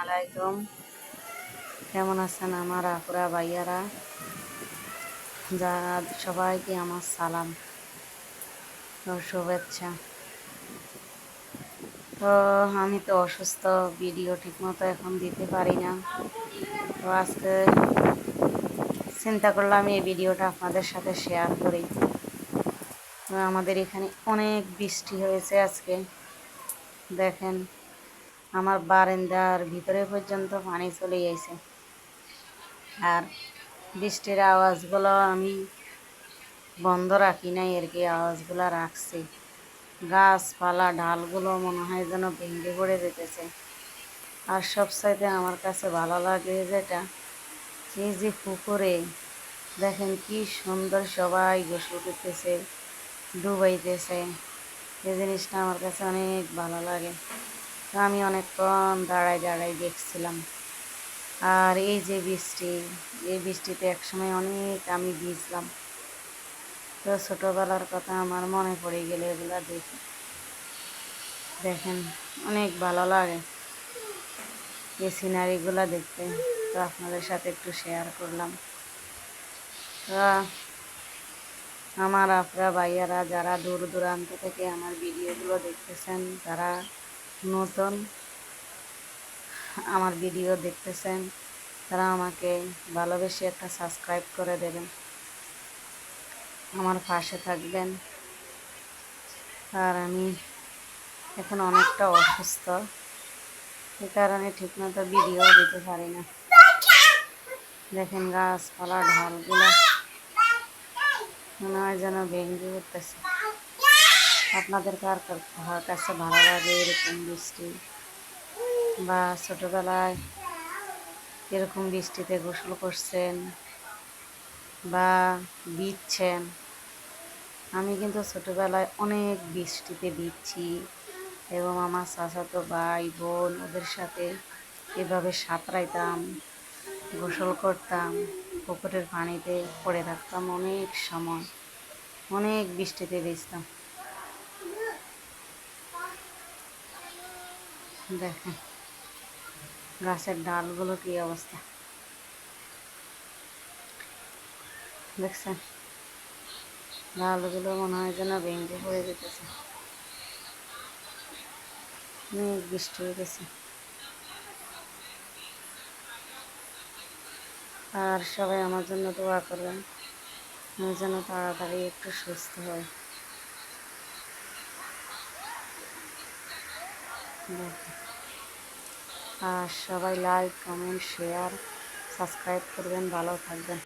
আলাইকুম। কেমন আছেন আমার আপুরা, ভাইয়ারা? যা, সবাইকে আমার সালাম ও শুভেচ্ছা। তো, আমি তো অসুস্থ, ভিডিও ঠিকমতো এখন দিতে পারি না। তো আজকে চিন্তা করলাম এই ভিডিওটা আপনাদের সাথে শেয়ার করি। আমাদের এখানে অনেক বৃষ্টি হয়েছে আজকে। দেখেন আমার বারান্দার ভিতরে পর্যন্ত পানি চলে গেছে। আর বৃষ্টির আওয়াজগুলো আমি বন্ধ রাখি নাই আর কি আওয়াজগুলো রাখছি। গাছপালা, ডালগুলো মনে হয় যেন ভেঙে পড়ে যেতেছে। আর সবসাইতে আমার কাছে ভালো লাগে যেটা, এই যে পুকুরে দেখেন কি সুন্দর সবাই গোসল করতেছে, ডুবাইতেছে। এই জিনিসটা আমার কাছে অনেক ভালো লাগে। তো আমি অনেকক্ষণ দাঁড়াই দাঁড়াই দেখছিলাম। আর এই যে বৃষ্টি, এই বৃষ্টিতে একসময় অনেক আমি ভিজলাম। তো ছোটোবেলার কথা আমার মনে পড়ে গেলে এগুলো দেখি। দেখেন, অনেক ভালো লাগে এই সিনারিগুলো দেখতে। তো আপনাদের সাথে একটু শেয়ার করলাম। তো আমার আপনারা ভাইয়ারা যারা দূর দূরান্ত থেকে আমার ভিডিওগুলো দেখতেছেন যারা নতুন আমার ভিডিও দেখতেছেন, তারা আমাকে ভালোবেসে একটা সাবস্ক্রাইব করে দেবেন। আমার পাশে থাকবেন। আর আমি এখন অনেকটা অসুস্থ সে কারণে ঠিকমতো ভিডিও দিতে পারি না। দেখেন গাছপালা, ঢালগুলো, মনে হয় যেন ভেঙে উঠতেছে। আপনাদের কার কাছে ভালো লাগে এরকম বৃষ্টি? বা ছোটোবেলায় এরকম বৃষ্টিতে গোসল করছেন বা বিচ্ছেন আমি কিন্তু ছোটোবেলায় অনেক বৃষ্টিতে বিচ্ছি এবং আমার চাচাতো ভাই, বোন ওদের সাথে এভাবে সাঁতরাইতাম, গোসল করতাম, পুকুরের পানিতে পড়ে থাকতাম অনেক সময়। অনেক বৃষ্টিতে ভিজতাম। দেখেন গাছের ডালগুলো কি অবস্থা। দেখছেন? ডালগুলো মনে হয় যেন ভেঙে পড়ে যেতেছে অনেক বৃষ্টি হয়ে গেছে আর সবাই আমার জন্য দোয়া করবেন। আমি যেন তাড়াতাড়ি একটু সুস্থ হয় আর সবাই লাইক কমেন্ট শেয়ার সাবস্ক্রাইব করবেন ভালো থাকবেন।